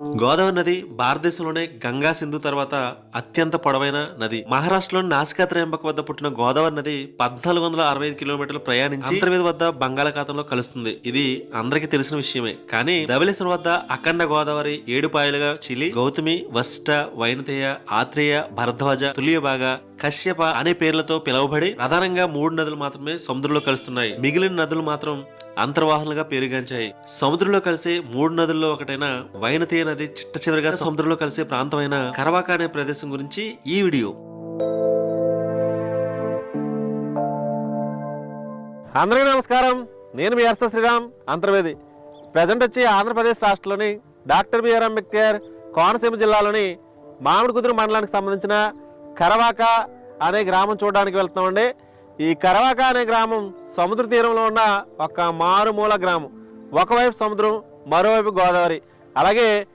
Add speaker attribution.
Speaker 1: గోదావరి నది భారతదేశంలోనే గంగా సింధు తర్వాత అత్యంత పొడవైన నది. మహారాష్ట్రలోని నాసికా త్రయంబక వద్ద పుట్టిన గోదావరి నది పద్నాలుగు వందల అరవై ఐదు కిలోమీటర్లు ప్రయాణించి అంతర్వేది వద్ద బంగాళాఖాతంలో కలుస్తుంది. ఇది అందరికీ తెలిసిన విషయమే. కానీ ధవలేశ్వరం వద్ద అఖండ గోదావరి ఏడు పాయలుగా చిలి గౌతమి వస్ట వైనతేయ ఆత్రేయ భరద్వాజ తులియబాగ కశ్యప అనే పేర్లతో పిలువబడి ప్రధానంగా మూడు నదులు మాత్రమే సముద్రంలో కలుస్తున్నాయి. మిగిలిన నదులు మాత్రం అంతర్వాహనలుగా పేరుగాంచాయి. సముద్రంలో కలిసే మూడు నదుల్లో ఒకటైన వైనతీయ నది చిట్ట చివరిగా సముద్రంలో కలిసే ప్రాంతమైన కరవాక అనే ప్రదేశం గురించి ఈ వీడియో.
Speaker 2: అందరికీ నమస్కారం. నేను మీ అర్స శ్రీరామ్ అంతర్వేది. ప్రజెంట్ వచ్చి ఆంధ్రప్రదేశ్ రాష్ట్రంలోని డాక్టర్ బిఆర్ అంబేద్కర్ కోనసీమ జిల్లాలోని మామిడి కుదురు మండలానికి సంబంధించిన కరవాక అనే గ్రామం చూడడానికి వెళ్తున్నామండి. ఈ కరవాక అనే గ్రామం సముద్ర తీరంలో ఉన్న ఒక మారుమూల గ్రామం. ఒకవైపు సముద్రం మరోవైపు గోదావరి. అలాగే